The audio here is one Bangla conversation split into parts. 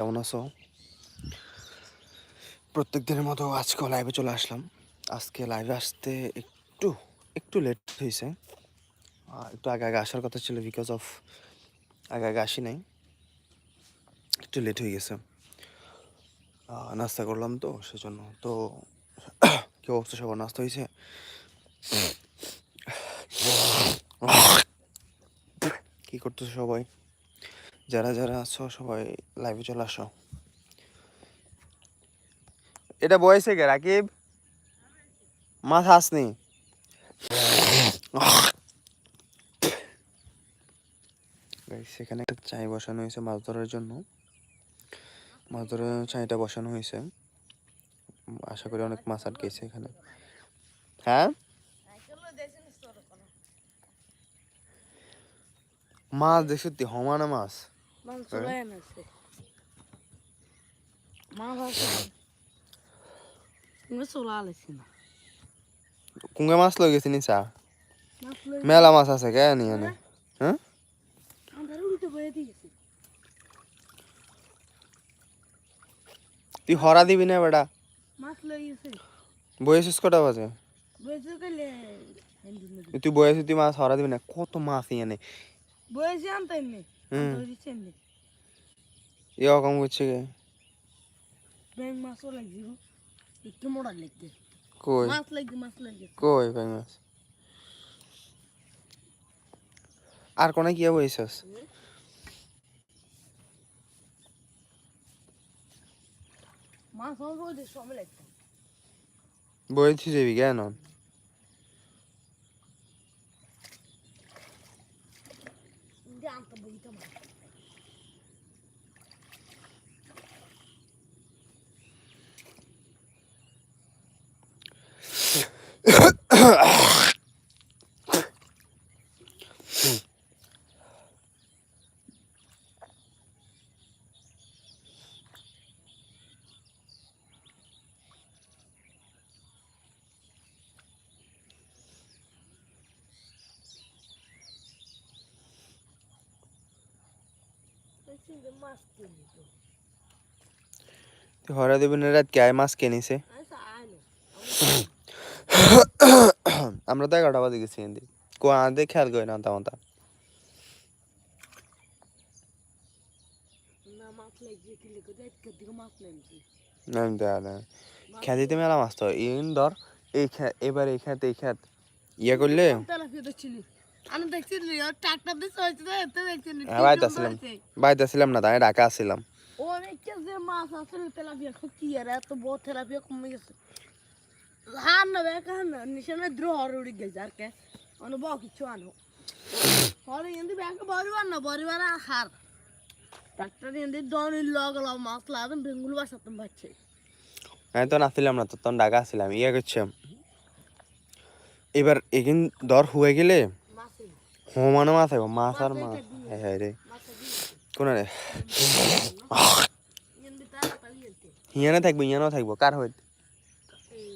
কেমন আছো? প্রত্যেক দিনের মতো আজকেও লাইভে চলে আসলাম। আজকে লাইভে আসতে একটু একটু লেট হয়েছে। একটু আগে আগে আসার কথা ছিল বিকজ অফ আগে আগে আসি নাই। একটু লেট হয়ে গেছে। নাস্তা করলাম তো, সেজন্য তো কি অবস্থা সবার নাস্তা হয়েছে। কি করতেছো সবাই? যারা যারা আছো, সবাই লাইভে চলে আসো। এটা বয়সে কে রাকিব? মাছ আসনি। সেখানে একটা চাই বসানো হয়েছে মাছ ধরার জন্য। মাছ ধরার চাইটা বসানো হয়েছে। আশা করি অনেক মাছ আটকেছে এখানে। হ্যাঁ? মাছ দেখছ হমানা মাছ। কুঙ্গে মাছ লই গেছি নিচা মেলা মাছ আছে কে নিয়ে হ্যাঁ তুই হরা দিবি না বেটা বয়েছিস কটা বাজে তুই বয়েছিস তুই মাছ হরা দিবি না কত মাছ এনে বয়েছে আনতে নে হুম। ধরিছে নে? এ অকম করছে কে? ব্যাং মাছও লাগছিল। একটু মোড়া লাগতে। কই? মাছ কই আর কোনে কি বইছস মাছ সময় লাগতো বইছি যাবি কেন? যে আনতে বইতে মাছ মাছ কিনি তো তুই হরা দিবি না রাত কে মাছ কেনিছে? আমরা তো এগারোটা বাজে গেছি হিন্দি কো আদে খেয়াল করি না তা আর খেতে মেলা মাছ তো। ইন ধর এই খে- এবার এই খেত এই খেত। ইয়ে করলে? আমি দেখছিলি আর ট্রাক্টর দিয়ে চলছে তো এত দেখছিলি হ্যাঁ বাড়িতে বাড়িতে না তাই ঢাকা আসছিলাম। ও অনেকটা যে মাছ আছে তেলাপিয়া খুব কি আর এত বড় তেলাপিয়া কমে গেছে। হার না বে কার না নিশানে দ্রোহ উড়ি গেছে আর কে? অন ব কিছু আনো। হরে এন্দি ব্যাংক বরিবার না বরিবার হার। ট্রাক্টর এন্দি দন লগ লগ মাছ লাদম বেঙ্গুল বাসাতাম বাচ্চে আমি তো আসছিলাম না তো তখন ঢাকা আসছিলাম ইয়ে করছে এবার এখান ধর হয়ে গেলে হোমানো মাছ থাকব মাছ আর মাছ হ্যাঁ হ্যাঁ রে কোন রে হিয়ানে থাকব হিয়ানেও থাকব কার হইত এই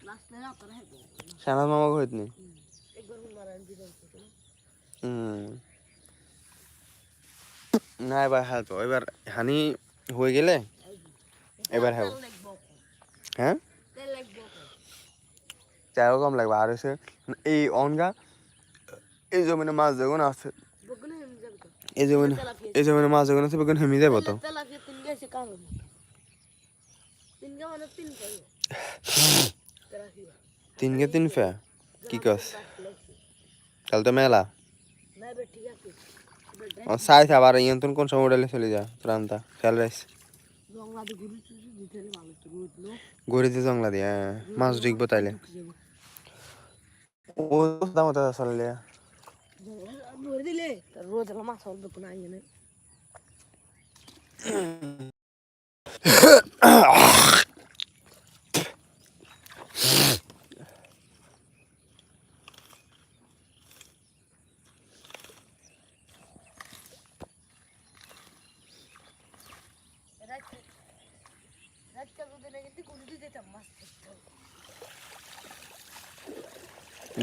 লাস্টে আপনারা হেবো শ্যামাজ মামা হইত নি না এবার হ্যাঁ তো এবার হানি হয়ে গেলে এবার হ্যাঁ হ্যাঁ তেল লাগবে চারও কম লাগবে আর হচ্ছে এই অনগা এই জমিনে মাছ যখন আছে এই জমিনে এই জমিনে মাছ যখন আছে বেগুন হেমি যাব তো। তিন গে মানে তিন তিন ফে কি কস? কাল তো মেলা। সাইজ আবার ইয়ন্তন কোন সময় উঠালে চলে যা প্রান্তা খেয়াল রাইস গড়িতে জংলা দিয়ে হ্যাঁ, মাছ ঢুকবো তাইলে। ও দাম তো চলে ধরে দিলে রোজ মাছ হবে না আইনে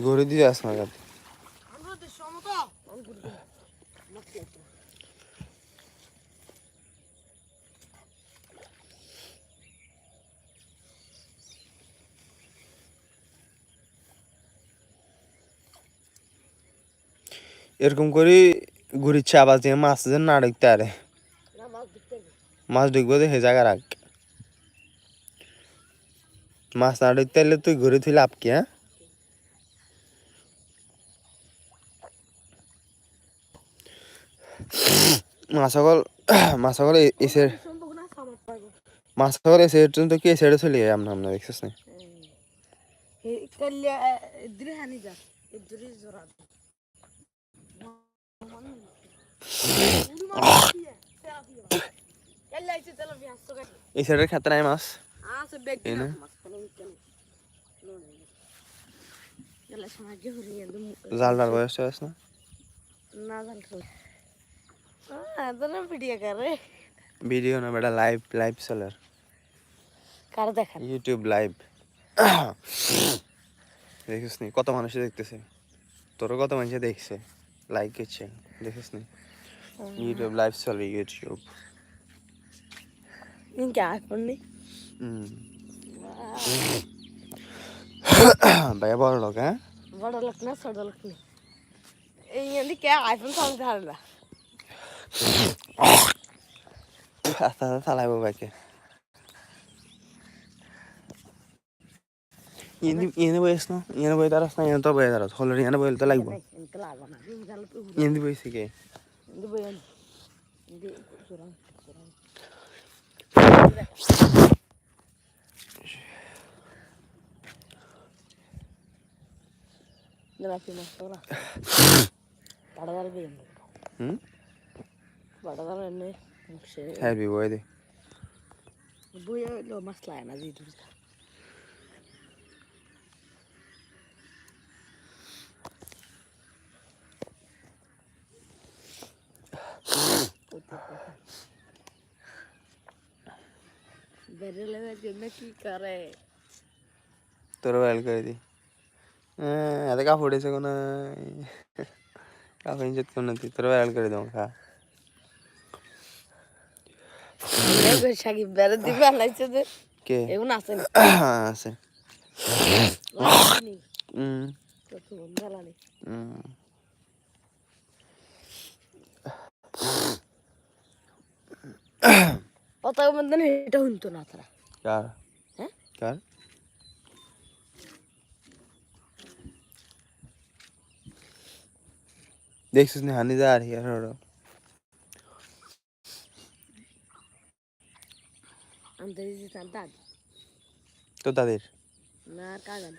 গড়ি দিয়ে আস না আমরা তো সমতা এরকম করে ঘুরিচ্ছে আবার যে মাছ যে না ঢুকতে আরে মাছ ঢুকবো তো হে জায়গা রাখ মাছ না ঢুকতে এলে তুই ঘুরে তুই লাভ কি হ্যাঁ? মাছ সকল মাছ সকল এসে। মাছ সকল এসে তো কি এসে চলে যায় আমরা আমরা দেখছিস না এই কাল্লা ইদ্রি হানি যা ইদ্রি জোরা কাল্লা আইছে চলো বিয়াস তো কাটি এই সাইডের খেতে নাই মাছ। জাল ডাল বয়স আছে না? না জাল তো ভিডিও করে। ভিডিও না বেটা লাইভ লাইভ চলার কার দেখান ইউটিউব লাইভ দেখিস নি কত মানুষ দেখতেছে। তোরও কত মানুষ দেখছে? লাইক করছে দেখিস নি? ইউটিউব লাইভ চলে ইউটিউব ইনকে আইফোন নেই হুম ভাইয়া বড় লোক হ্যাঁ বড় লোক না ছোট লোক নেই এই এদিকে আইফোন চালাতে পারে না আস্তে আস্তে চালাইবো বাইকে ইনি ইনি বয়স না ইনি বই দাঁড়াস না ইনি তো বই দাঁড়াস হলে ইনি বই তো লাগবো ইনকে লাগবে না ইনকে চালাতে হবে ইনি বইছে কে ইনকে বই ইনকে জোরা জোরা Nella prima sola. Padadar bien. হুম Padadar ne মুখে হ্যাঁ বি বই দে বইয়া লো মাসলা না জি তুই বেরেলে জন্য কি করে তোর বাইল করে দি? এত কাপড় এসে কোনো? কাপড় ইঞ্জত কোনো তুই তোর বাইল করে দাও খা সাকিব বেরে দিবে আলাইছে যে। কে? এগুন আছে আছে। নি হুম কত বন্ধলা নি হুম কত মধ্যে এটা শুনতো না তারা। কার? হ্যাঁ? কার? দেখছিস না হানি যা আর হিয়ার হলো? আমাদের যে তো তাদের না কাগান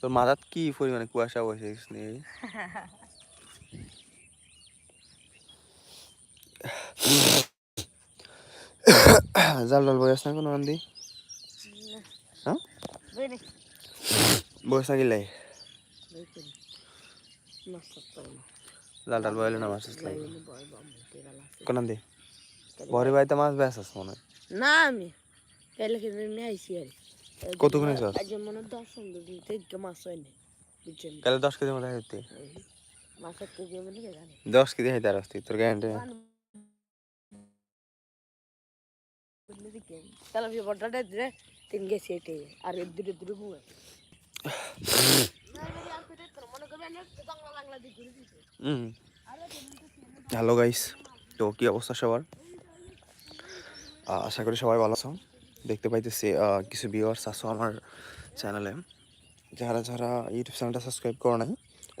তোর মাথাত কি পরিমাণে কুয়াশা বসে গেছিস নি? জাল ডাল বয়স না কোনো আন্দি হ্যাঁ? বয়স না গিলাই বই করি মাছ তো না জাল ডাল বয়লে না মাছ লাই কোন আন্দি বড়ি বাড়িতে মাছ বেশ আছে মনে না আমি। কাইলে কে নিয়ে আইছি আর কতক্ষণ আইছো? আজ মনে দশ পনেরো দিন থেকে মাছ হয় না বুঝছেন? কালে দশ কেজি মতো মাছের কেজি মানে দশ কেজি খাইতে আর আসতি তোর গ্যারান্টি হুয়ে হ্যালো গাইস, তো কি অবস্থা সবার? আশা করি সবাই ভালো আছো। দেখতে পাইতেছি কিছু ভিউয়ার্স আছো আমার চ্যানেলে যারা যারা ইউটিউব চ্যানেলটা সাবস্ক্রাইব করো নাই,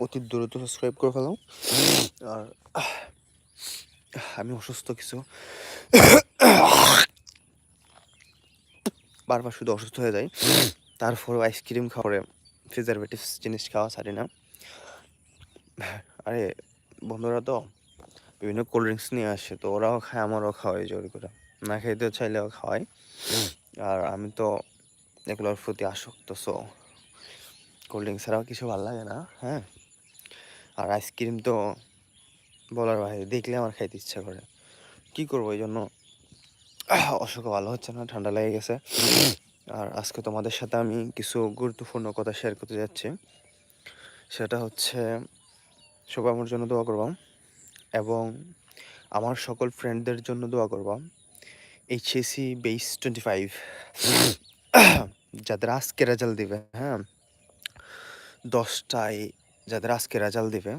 অতি দ্রুত সাবস্ক্রাইব করে ফেলো। আর আমি অসুস্থ কিছু। বারবার শুধু অসুস্থ হয়ে যায়। তারপরেও আইসক্রিম খাওয়ারে প্রিজারভেটিভস জিনিস খাওয়া ছাড়ি না। আরে, বন্ধুরা তো, বিভিন্ন কোল্ড ড্রিঙ্কস নিয়ে আসে, তো ওরাও খায়, আমারও খাওয়াই জোর করে। না খেতে চাইলেও খাওয়াই আর আমি তো এগুলোর প্রতি আসক্ত সো কোল্ড ড্রিঙ্কস ছাড়াও কিছু ভালো লাগে না হ্যাঁ। আর আইসক্রিম তো বলার বাইরে, দেখলে আমার খাইতে ইচ্ছা করে। কি করব এই জন্য? অসুখ ভালো হচ্ছে না, ঠান্ডা লেগে গেছে। আর আজকে তোমাদের সাথে আমি কিছু গুরুত্বপূর্ণ কথা শেয়ার করতে যাচ্ছি। সেটা হচ্ছে সবাই আমার জন্য দোয়া করবাম এবং আমার সকল ফ্রেন্ডদের জন্য দোয়া করবাম এইচএসি বেস টোয়েন্টি ফাইভ যাদের আজকে রেজাল্ট দিবে হ্যাঁ? দশটায় যাদের আজকে রেজাল্ট দিবে।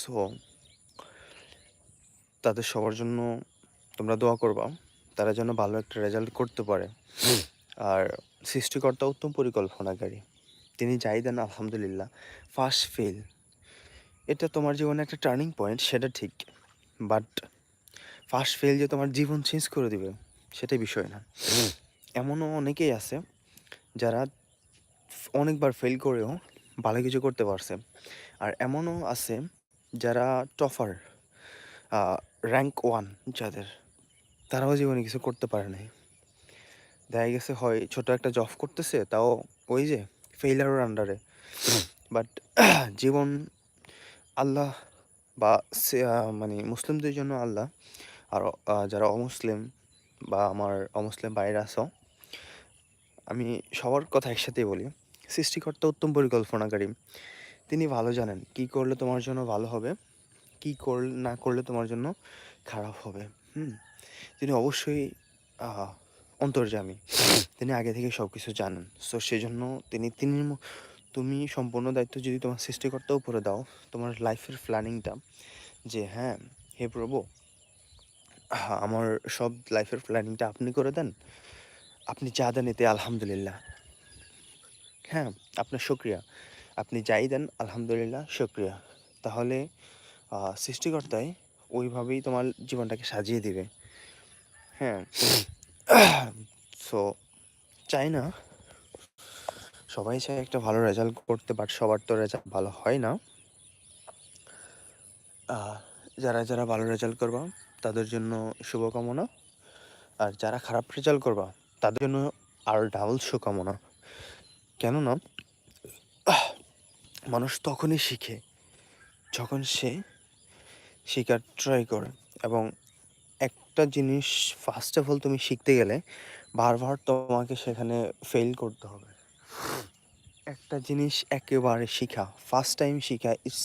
সো তাদের সবার জন্য তোমরা দোয়া করবা। তারা যেন ভালো একটা রেজাল্ট করতে পারে। আর সৃষ্টিকর্তা উত্তম পরিকল্পনাকারী তিনি যাই দেন, আলহামদুলিল্লাহ ফার্স্ট ফেল এটা তোমার জীবনে একটা টার্নিং পয়েন্ট সেটা ঠিক। বাট ফার্স্ট ফেল যে তোমার জীবন চেঞ্জ করে দিবে, সেটাই বিষয় না। এমনও অনেকেই আছে যারা অনেকবার ফেল করেও ভালো কিছু করতে পারছে। আর এমনও আছে যারা টফার র্যাঙ্ক ওয়ান যাদের। তারাও জীবনে কিছু করতে পারে নাই। দেখা গেছে, হয় ছোট একটা জব করতেছে, তাও ওই যে ফেইলারের আন্ডারে বাট জীবন আল্লাহ বা মানে মুসলিমদের জন্য আল্লাহ। আর যারা অমুসলিম বা আমার অমুসলিম বাইরে আছো, আমি সবার কথা একসাথেই বলি। সৃষ্টিকর্তা উত্তম পরিকল্পনাকারী। তিনি ভালো জানেন কি করলে তোমার জন্য ভালো হবে, কি কর, না করলে তোমার জন্য খারাপ হবে। হুম তিনি অবশ্যই আহ, অন্তর্যামী। তিনি আগে থেকে সব কিছু জানেন। সো সেজন্য তিনি তিনি তুমি সম্পূর্ণ দায়িত্ব যদি তোমার সৃষ্টিকর্তা উপরে দাও তোমার লাইফের প্ল্যানিংটা যে হ্যাঁ হে প্রভু আমার সব লাইফের প্ল্যানিংটা আপনি করে দেন। আপনি যা দেন এতে আলহামদুলিল্লাহ। হ্যাঁ আপনার শুক্রিয়া। আপনি যাই দেন আলহামদুলিল্লাহ শুক্রিয়া। তাহলে আহ, সৃষ্টিকর্তাই ওইভাবেই তোমার জীবনটাকে সাজিয়ে দিবে। হ্যাঁ। সো চাই না। সবাই চায় একটা ভালো রেজাল্ট করতে বাট সবার তো রেজাল্ট ভালো হয় না। যারা যারা ভালো রেজাল্ট করবা, তাদের জন্য শুভকামনা। আর যারা খারাপ রেজাল্ট করবা, তাদের জন্য আর ডাবল শুভকামনা। কেননা মানুষ তখনই শিখে, যখন সে শেখার ট্রাই করে। এবং একটা জিনিস ফার্স্ট অফ অল তুমি শিখতে গেলে বারবার তোমাকে সেখানে ফেল করতে হবে। একটা জিনিস একেবারে শিখা ফার্স্ট টাইম শিখা ইটস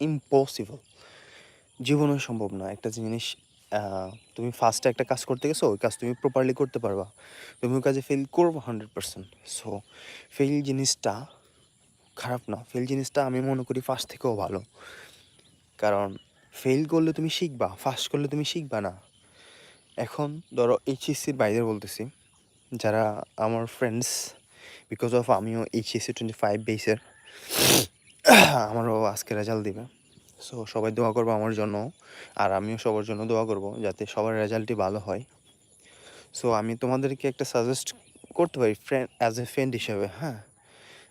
ইম্পসিবল জীবনে সম্ভব না। একটা জিনিস তুমি ফার্স্টে একটা কাজ করতে গেছো, ওই কাজ তুমি প্রপারলি করতে পারবা। তুমি ওই কাজে ফেল করব হান্ড্রেড পার্সেন্ট সো ফেল জিনিসটা খারাপ না। ফেল জিনিসটা আমি মনে করি ফার্স্ট থেকেও ভালো। কারণ ফেল করলে তুমি শিখবা ফার্স্ট করলে তুমি শিখবা না। এখন ধরো এইচএসসির বাইরে বলতেছি, যারা আমার ফ্রেন্ডস বিকজ অফ আমিও এইচএসসি টোয়েন্টি ফাইভ বেসের আমারও আজকে রেজাল্ট দিবে। সো সবাই দোয়া করব আমার জন্য, আর আমিও সবার জন্য দোয়া করব যাতে সবার রেজাল্টই ভালো হয়। সো আমি তোমাদেরকে একটা সাজেস্ট করতে পারি ফ্রেন্ড অ্যাজ এ ফ্রেন্ড হিসেবে হ্যাঁ?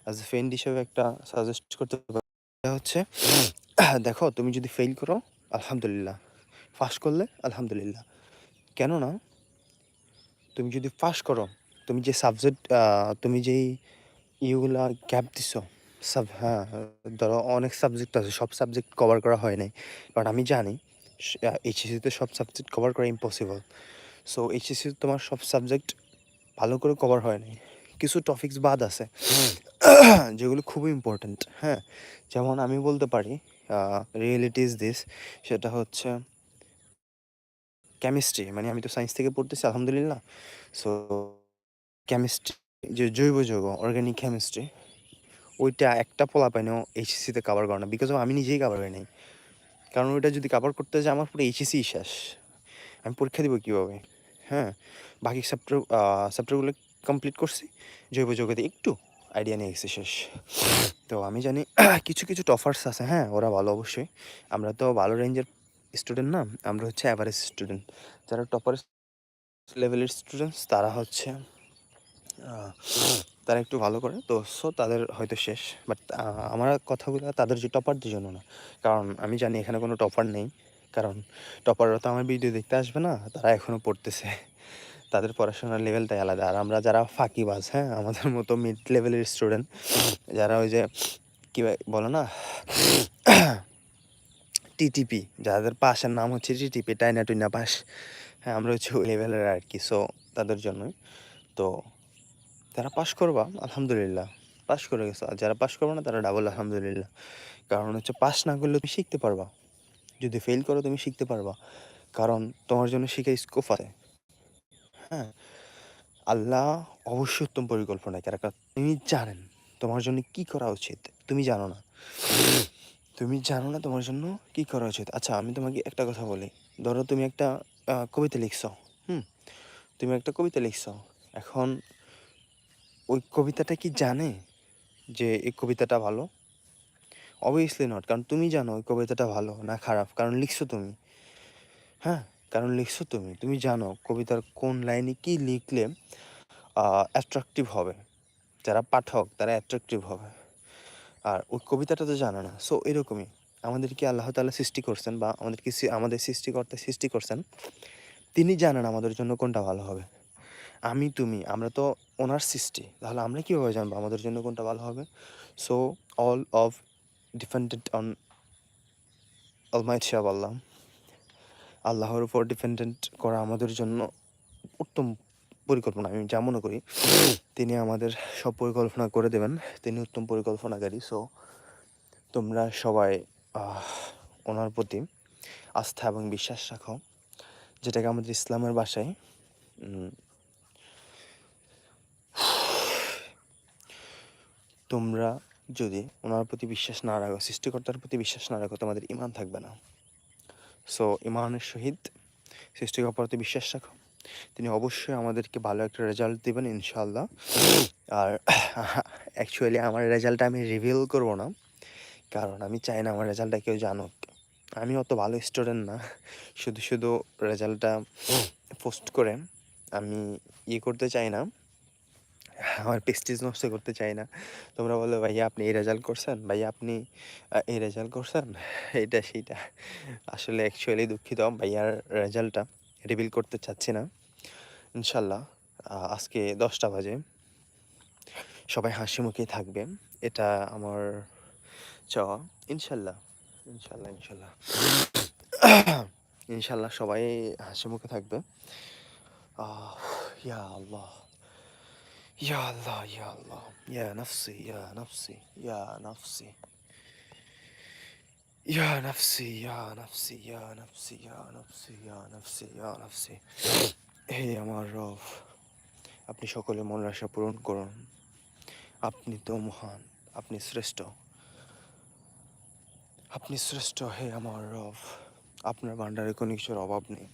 অ্যাজ এ ফ্রেন্ড হিসেবে একটা সাজেস্ট করতে পারি। হচ্ছে দেখো, তুমি যদি ফেল করো, আলহামদুলিল্লাহ। ফার্স্ট করলে, আলহামদুলিল্লাহ। কেননা, তুমি যদি ফার্স্ট করো, তুমি যে সাবজেক্ট তুমি যেই ইগুলা গ্যাপ দিছো সাব হ্যাঁ ধরো অনেক সাবজেক্ট আছে, সব সাবজেক্ট কভার করা হয় নাই। কারণ আমি জানি এইচএসিতে সব সাবজেক্ট কভার করা ইম্পসিবল সো এইচএসিতে তোমার সব সাবজেক্ট ভালো করে কভার হয় নাই। কিছু টপিকস বাদ আছে, যেগুলো খুবই ইম্পর্ট্যান্ট হ্যাঁ। যেমন আমি বলতে পারি রিয়েলিটি ইজ দিস সেটা হচ্ছে কেমিস্ট্রি মানে আমি তো সায়েন্স থেকে পড়তেছি, আলহামদুলিল্লাহ। সো কেমিস্ট্রি যে জৈব যৌগ অর্গানিক কেমিস্ট্রি ওইটা একটা পোলা পাইনেও এইচএসিতে কাভার করে না বিকজ আমি নিজেই কাভার করি নাই। কারণ ওইটা যদি কাভার করতে যায় আমার পুরো এইচএসি শেষ। আমি পরীক্ষা দিব কীভাবে? হ্যাঁ? বাকি চ্যাপ্টার চ্যাপ্টারগুলো কমপ্লিট করছি, জৈব যৌগতে একটু আইডিয়া নিয়ে গেছি, শেষ। তো আমি জানি কিছু কিছু টফার্স আছে হ্যাঁ ওরা ভালো অবশ্যই। আমরা তো ভালো রেঞ্জের স্টুডেন্ট না, আমরা হচ্ছে অ্যাভারেজ স্টুডেন্ট যারা টপার লেভেলের স্টুডেন্টস তারা হচ্ছে তারা একটু ভালো করে, তো সো তাদের হয়তো শেষ। বাট আমার কথাগুলো তাদের যে টপারদের জন্য না। কারণ আমি জানি এখানে কোনো টপার নেই। কারণ টপাররা তো আমার ভিডিও দেখতে আসবে না, তারা এখনও পড়তেছে। তাদের পড়াশোনার লেভেলটাই আলাদা। আর আমরা যারা ফাঁকিবাজ হ্যাঁ আমাদের মতো মিড লেভেলের স্টুডেন্ট যারা ওই যে, কী বলো না টিটিপি যাদের পাশের নাম হচ্ছে টিটিপি টাইনা টুইনা পাস। হ্যাঁ আমরা হচ্ছে ওই লেভেলের আর কি সো তাদের জন্যই। তো তারা পাশ করবা, আলহামদুলিল্লাহ পাশ করে গেছো। আর যারা পাশ করবে না, তারা ডাবল আলহামদুলিল্লাহ। কারণ হচ্ছে পাস না করলে তুমি শিখতে পারবা। যদি ফেল করো, তুমি শিখতে পারবা। কারণ তোমার জন্য শিখে স্কোপ আছে। হ্যাঁ? আল্লাহ অবশ্যই উত্তম পরিকল্পনা কারণ তুমি জানেন তোমার জন্য কি করা উচিত। তুমি জানো না। তুমি জানো না তোমার জন্য কি করা উচিত। আচ্ছা আমি তোমাকে একটা কথা বলি। ধরো তুমি একটা কবিতা লিখছো, হুম? তুমি একটা কবিতা লিখছো। এখন ওই কবিতাটা কি জানে যে এই কবিতাটা ভালো? অবভিয়াসলি নট কারণ তুমি জানো ওই কবিতাটা ভালো না খারাপ, কারণ লিখছো তুমি। হ্যাঁ? কারণ লিখছো তুমি। তুমি জানো কবিতার কোন লাইনে কি লিখলে অ্যাট্রাকটিভ হবে। যারা পাঠক, তারা অ্যাট্রাকটিভ হবে। আর ওই কবিতাটা তো জানে না। সো এরকমই। আমাদেরকে আল্লাহ তাআলা সৃষ্টি করছেন বা আমাদেরকে আমাদের সৃষ্টিকর্তা সৃষ্টি করছেন। তিনি জানেন আমাদের জন্য কোনটা ভালো হবে। আমি, তুমি, আমরা তো ওনার সৃষ্টি। তাহলে আমরা কীভাবে জানব আমাদের জন্য কোনটা ভালো হবে? So all of dependent on almighty Shah আল্লাহ আল্লাহর উপর ডিপেন্ডেন্ট করা আমাদের জন্য উত্তম পরিকল্পনা। আমি যা মনে করি তিনি আমাদের সব পরিকল্পনা করে দেবেন। তিনি উত্তম পরিকল্পনাকারী। সো তোমরা সবাই ওনার প্রতি আস্থা এবং বিশ্বাস রাখো যেটাকে আমাদের ইসলামের উম, তোমরা যদি ওনার প্রতি বিশ্বাস না রাখো সৃষ্টিকর্তার প্রতি বিশ্বাস না রাখো তোমাদের ইমান থাকবে না। সো ইমানের সৃষ্টিকর্তার প্রতি বিশ্বাস রাখো। তিনি অবশ্যই আমাদেরকে ভালো একটা রেজাল্ট দেবেন ইনশাল্লাহ আর অ্যাকচুয়ালি আমার রেজাল্টটা আমি রিভিল করব না, কারণ আমি চাই না আমার রেজাল্টটা কেউ জানুক। আমি অত ভালো স্টুডেন্ট না, শুধু শুধু রেজাল্টটা পোস্ট করে আমি ইয়ে করতে চাই না। আমার পেস্টিজ নষ্ট করতে চাই না। তোমরা বলো, ভাইয়া, আপনি এই রেজাল্ট করছেন? ভাইয়া, আপনি এই রেজাল্ট করছেন? এটা সেইটা। আসলে অ্যাকচুয়ালি দুঃখিত, ভাইয়ার রেজাল্টটা রিভিল করতে চাচ্ছি না। ইনশাল্লাহ আজকে দশটা বাজে। সবাই হাসি মুখেই থাকবে। এটা আমার চাওয়া। ইনশাল্লাহ ইনশাল্লাহ ইনশাল্লাহ ইনশাল্লাহ সবাই হাসি মুখে থাকবে। ইয়া আল্লাহ। Ya Allah, ya Allah. Ya nafsi, ya nafsi, ya nafsi. Ya nafsi, ya nafsi, ya nafsi, ya nafsi, ya nafsi, ya nafsi. হে আমার রব আপনি সকলের মনের আশা পূরণ করুন আপনি তো মহান আপনি শ্রেষ্ঠ আপনি শ্রেষ্ঠ হে আমার রব আপনার ভান্ডারে কোনো কিছুর অভাব নেই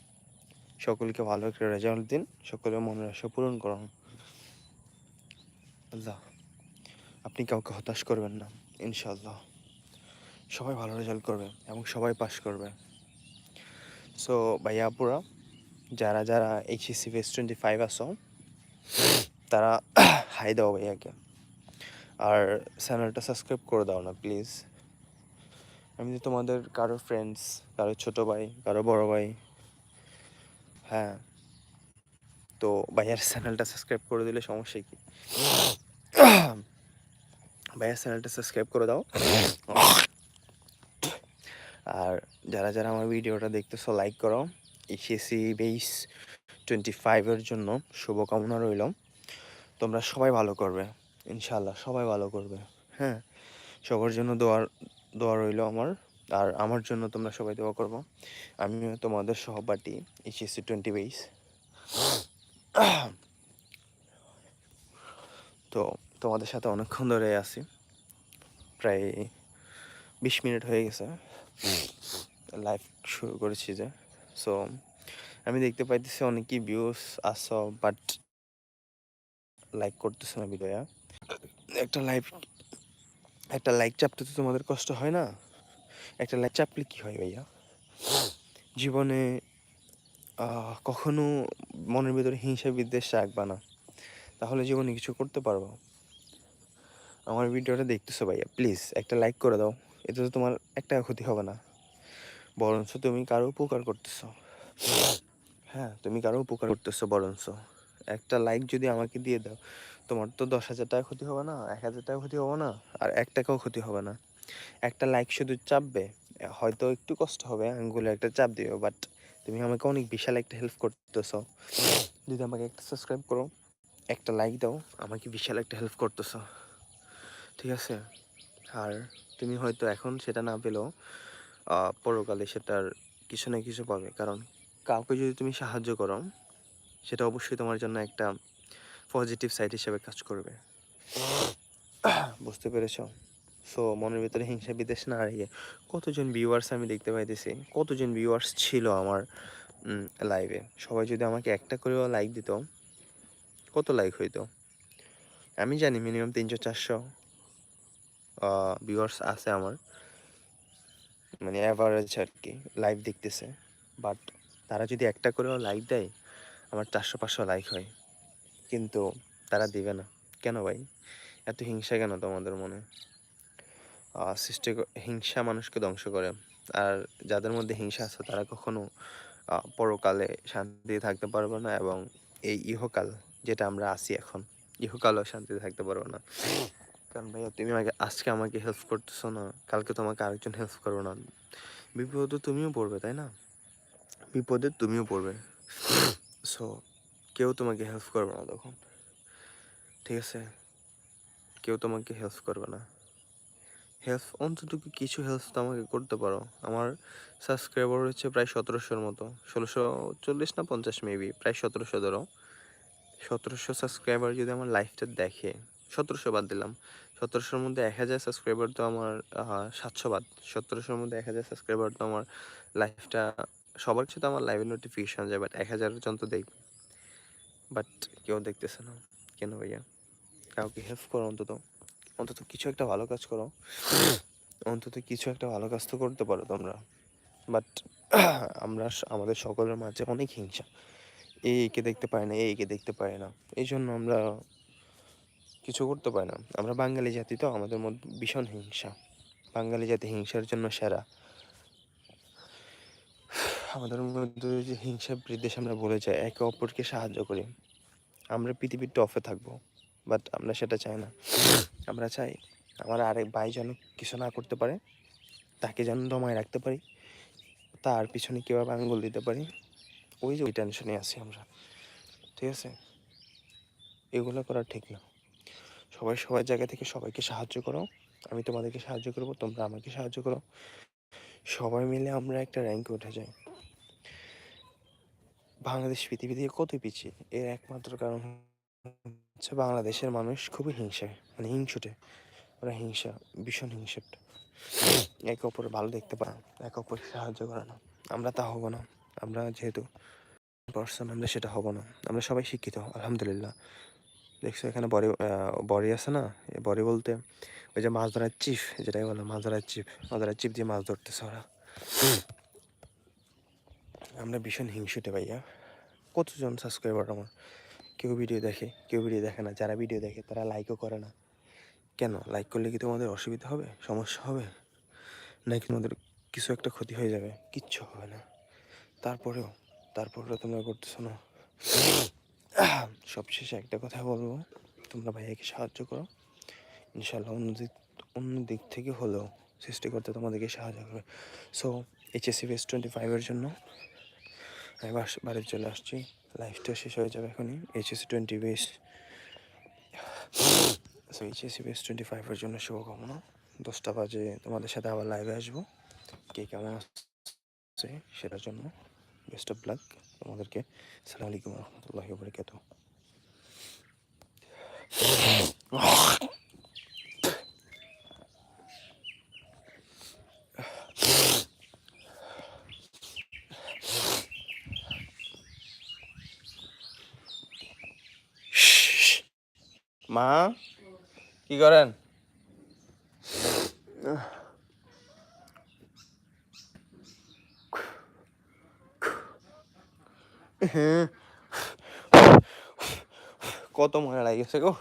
সকলকে ভালো একটা রেজাল্ট দিন সকলের মনের আশা পূরণ করুন আল্লাহ, আপনি কাউকে হতাশ করবেন না ইনশাল্লাহ সবাই ভালো রেজাল্ট করবে এবং সবাই পাস করবে। সো ভাইয়া, আপুরা, যারা যারা এইচএসসি বেস টোয়েন্টি ফাইভ আসো তারা হাই দাও ভাইয়াকে। আর চ্যানেলটা সাবস্ক্রাইব করে দাও না প্লিজ আমি তো তোমাদের কারও ফ্রেন্ডস কারও ছোটো ভাই, কারও বড় ভাই হ্যাঁ। তো ভাইয়ার চ্যানেলটা সাবস্ক্রাইব করে দিলে সমস্যা কি? ভাইয়ার চ্যানেলটা সাবস্ক্রাইব করে দাও। আর যারা যারা আমার ভিডিওটা দেখতেছো লাইক করো। এইচএসসি বেস টোয়েন্টি ফাইভের জন্য শুভকামনা রইল। তোমরা সবাই ভালো করবে ইনশাল্লাহ সবাই ভালো করবে। হ্যাঁ সবার জন্য দোয়ার দোয়া রইল আমার। আর আমার জন্য তোমরা সবাই দোয়া করব। আমিও তোমাদের সহপাঠী এইচএসসি টোয়েন্টি বেস তো তোমাদের সাথে অনেকক্ষণ ধরে আছি। প্রায় বিশ মিনিট হয়ে গেছে। লাইভ শুরু করেছি যে। সো আমি দেখতে পাইতেছি অনেকই ভিউস আস বাট লাইক করতেছে না বিদয়া। একটা লাইভ একটা লাইক চাপতে তো তোমাদের কষ্ট হয় না? একটা লাইক চাপলে কী হয় ভাইয়া? জীবনে কখনো মনের ভিতরে হিংসা বিদ্বেষ রাখবা না। তাহলে জীবনে কিছু করতে পারব। আমার ভিডিওটা দেখতেছো ভাইয়া প্লিজ একটা লাইক করে দাও। এতে তো তোমার একটা ক্ষতি হবে না। বরঞ্চ তুমি কারও উপকার করতেছো। হ্যাঁ তুমি কারও উপকার করতেছো বরঞ্চ। একটা লাইক যদি আমাকে দিয়ে দাও, তোমার তো দশ হাজার টাকা ক্ষতি হবে না, এক হাজার টাকা ক্ষতি হবে না, আর এক টাকাও ক্ষতি হবে না। একটা লাইক শুধু চাপবে, হয়তো একটু কষ্ট হবে, আঙ্গুলে একটা চাপ দিও বাট তুমি আমাকে অনেক বিশাল একটা হেল্প করতেছো। যদি আমাকে একটা সাবস্ক্রাইব করো, একটা লাইক দাও, আমাকে বিশাল একটা হেল্প করতেছো। ঠিক আছে। আর তুমি হয়তো এখন সেটা না পেলেও পরকালে সেটার কিছু না কিছু পাবে। কারণ কাউকে যদি তুমি সাহায্য করো, সেটা অবশ্যই তোমার জন্য একটা পজিটিভ সাইড হিসেবে কাজ করবে। বুঝতে পেরেছ? সো মনের ভিতরে হিংসা বিদেশ না হারিয়ে কতজন ভিউয়ার্স আমি দেখতে পাইতেছি, কতজন ভিউয়ার্স ছিল আমার লাইভে সবাই যদি আমাকে একটা করেও লাইক দিত, কত লাইক হইতো? আমি জানি মিনিমাম তিনশো, চারশো। ভিউয়ার্স আছে আমার। মানে অ্যাভারেজ আর কি লাইভ দেখতেছে। বাট তারা যদি একটা করেও লাইক দেয়, আমার চারশো পাঁচশো লাইক হয়। কিন্তু তারা দিবে না। কেন ভাই? এত হিংসা কেন তোমাদের মনে? সৃষ্টি হিংসা মানুষকে ধ্বংস করে। আর যাদের মধ্যে হিংসা আছে, তারা কখনো পরকালে শান্তিতে থাকতে পারবে না এবং এই ইহকাল যেটা আমরা আছি এখন, ইহকালও শান্তিতে থাকতে পারব না। কারণ ভাইয়া, তুমি আমাকে, আজকে আমাকে হেল্প করতেছো না, কালকে তোমাকে আরেকজন হেল্প করব না। বিপদে তুমিও পড়বে, তাই না? বিপদে তুমিও পড়বে। সো কেউ তোমাকে হেল্প করবে না তখন। ঠিক আছে? কেউ তোমাকে হেল্প করবে না। হেল্প অন্তত কিছু হেল্প তো আমাকে করতে পারো। আমার সাবস্ক্রাইবার হচ্ছে প্রায় সতেরোশোর মতো। ষোলোশো চল্লিশ না পঞ্চাশ মেবি প্রায় সতেরোশো ধরো। সতেরোশো সাবস্ক্রাইবার যদি আমার লাইফটা দেখে সতেরোশো বাদ দিলাম। সতেরোশোর মধ্যে এক হাজার সাবস্ক্রাইবার তো আমার সাতশো বাদ। সতেরোশোর মধ্যে এক হাজার সাবস্ক্রাইবার তো আমার লাইফটা সবার কাছে তো আমার লাইভের নোটিফিকেশন যায় বাট এক হাজার জন তো দেখবে বাট কেউ দেখতেছে না। কেন ভাইয়া? কাউকে হেল্প করো অন্তত। অন্তত কিছু একটা ভালো কাজ করো। অন্তত কিছু একটা ভালো কাজ তো করতে পারো তোমরা। বাট আমরা আমাদের সকলের মাঝে অনেক হিংসা। এই, একে দেখতে পায় না, এই, একে দেখতে পায় না। এই জন্য আমরা কিছু করতে পারি না। আমরা বাঙালি জাতি তো, আমাদের মধ্যে ভীষণ হিংসা। বাঙালি জাতি হিংসার জন্য সেরা। আমাদের মধ্যে যে হিংসা বিদ্বেষ আমরা বলে যাই, একে অপরকে সাহায্য করি। আমরা পৃথিবীর টফে থাকব বাট আমরা সেটা চাই না। আমরা চাই আমার আরেক ভাই যেন কিছু না করতে পারে, তাকে যেন দমায় রাখতে পারি, তার পিছনে কীভাবে আঙ্গুল দিতে পারি। ওই যে ওই টেনশনে আছি আমরা। ঠিক আছে? এগুলো করা ঠিক না। সবাই সবার জায়গা থেকে সবাইকে সাহায্য করো। আমি তোমাদেরকে সাহায্য করব, তোমরা আমাকে সাহায্য করো। সবাই মিলে আমরা একটা র্যাঙ্কে উঠে যাই। বাংলাদেশ পৃথিবী থেকে কত পিছিয়ে? এর একমাত্র কারণ হচ্ছে বাংলাদেশের মানুষ খুবই হিংসা মানে হিংসুটে। ওরা হিংসা, ভীষণ হিংসুট। একে অপরের ভালো দেখতে পায় একে অপরকে সাহায্য করে না। আমরা তা হব না। আমরা যেহেতু পার্সন আমরা সেটা হব না। আমরা সবাই শিক্ষিত, আলহামদুলিল্লাহ। দেখছ এখানে বড়ি বড়ি আছে না? বড়ি বলতে ওই যে মাছ ধরার চিফ যেটাই বলে মাছ ধরার চিফ মাছ ধরার চিফ দিয়ে মাছ ধরতেছে ওরা। আমরা ভীষণ হিংসুটে ভাইয়া। কতজন সাবস্ক্রাইবার আমার? কেউ ভিডিও দেখে, কেউ ভিডিও দেখে না। যারা ভিডিও দেখে, তারা লাইকও করে না। কেন? লাইক করলে কি তোমাদের অসুবিধা হবে? সমস্যা হবে? নাকি তোমাদের কিছু একটা ক্ষতি হয়ে যাবে? কিচ্ছু হবে না। তারপরেও তারপরেও তোমরা করতেছো না। সবশেষে একটা কথা বলব। তোমরা ভাইয়াকে সাহায্য করো। ইনশাল্লাহ অন্য দিক অন্য দিক থেকে হলেও সৃষ্টি করতে তোমাদেরকে সাহায্য করবে। সো এইচএসসি বেস টোয়েন্টি ফাইভের জন্য আমি বাস চলে আসছি। লাইফটা শেষ হয়ে যাবে এখনই। HSC twenty base so HSC base twenty ফাইভের জন্য শুভকামনা। দশটা বাজে তোমাদের সাথে আবার লাইভে আসব। কে কেমন আসছে সেটার জন্য। বেস্ট অফ লাক তোমাদেরকে। সালাম আলাইকুম রহমতুল্লাহ বরকাত মা কি করেন? কত মনে লাগিয়েছে গো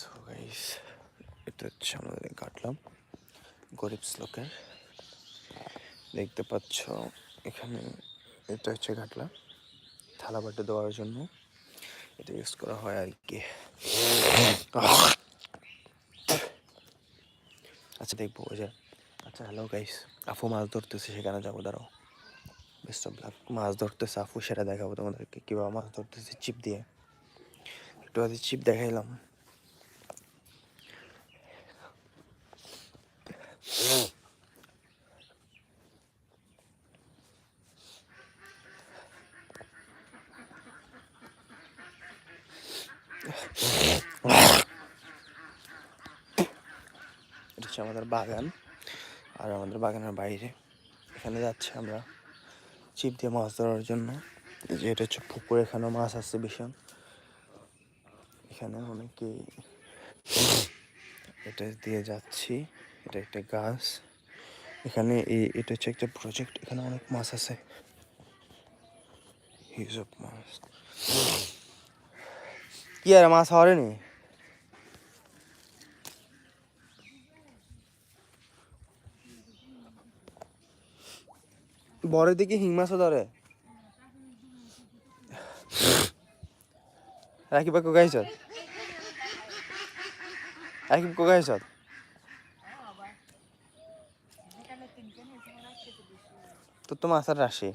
সো গাইস এটা হচ্ছে আমাদের কাটলাম গরিব শ্লোকের দেখতে পাচ্ছ এখানে এটা হচ্ছে ঘাটলা। থালা বাটি দেওয়ার জন্য এটা ইউজ করা হয় আর কি। আচ্ছা দেখব ওই যে। আচ্ছা হ্যালো গাইস আফু মাছ ধরতেছে, সেখানে যাব, দাঁড়াও। বেস্ট অফ লাক মাছ ধরতেছে, আফু সেটা দেখাবো তোমাদেরকে। কীভাবে মাছ ধরতেছে চিপ দিয়ে। একটু আগে চিপ দেখাইলাম। এটা হচ্ছে আমাদের বাগান আর আমাদের বাগানের বাইরে। এখানে যাচ্ছি আমরা চিপ দিয়ে মাছ ধরার জন্য। যে এটা হচ্ছে পুকুর এখানেও মাছ আছে ভীষণ। এখানে অনেকে এটা দিয়ে যাচ্ছি। এটা একটা গাছ। এখানে এই, এটা হচ্ছে একটা প্রজেক্ট এখানে অনেক মাছ আছে। মাছ। কি আর মাছ হওয়ারেনি বড় দিকে হিং মাছও ধরে। রাকিব বা কোকাইছ রাকিব কোকাইছ তোর তো মাছের রাশি।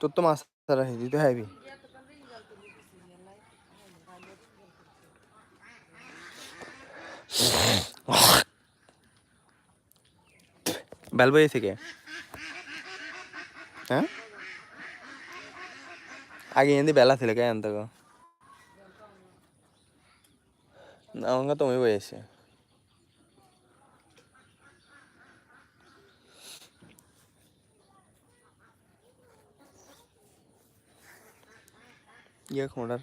তোর তো মাছের রাশি তুই তো বেলবই থেকে? হ্যাঁ? আগে এনে বেলা ছিল কে গো না আমাকে তুমি বয়েছে ইয়ে খোঁড়ার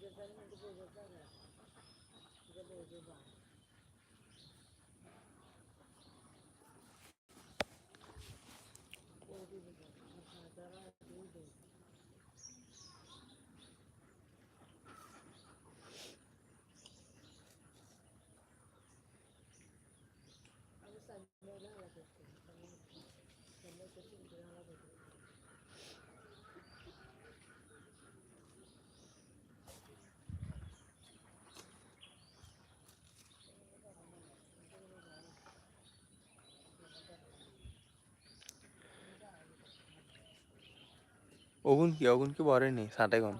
কোন কোন আনছে এখন তার আছে রাকিব বাগা টানের ইয়ে নিতে না হালাইবি ওগুন কি ওগুন কি বরে নি ষাটে কম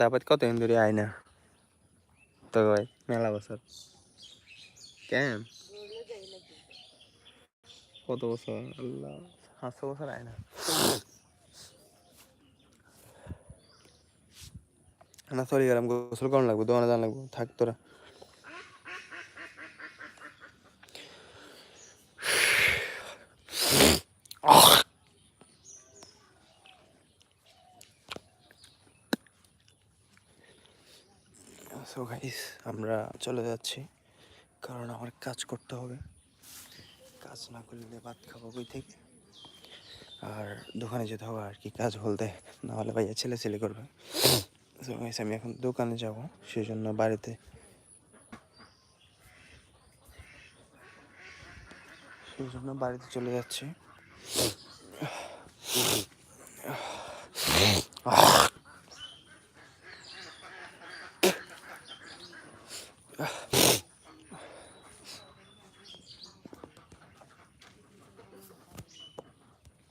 তারপর কত দিন ধরে আয় না? তো ভাই, মেলা বছর। কেন? কত বছর? আল্লাহ, সাতশো বছর আয় না। না সরি গেলাম গোসল কম লাগবে দোকানে যান লাগবে, থাক তোরা। আমরা চলে যাচ্ছি, কারণ আমার কাজ করতে হবে। কাজ না করলে ভাত খাব কই থেকে? আর দোকানে যেতে হবে আর কি, কাজ বলতে। না হলে ভাইয়া ছেলে ছেলে করবে। আমি এখন দোকানে যাব সেই জন্য বাড়িতে। সেই জন্য বাড়িতে চলে যাচ্ছি।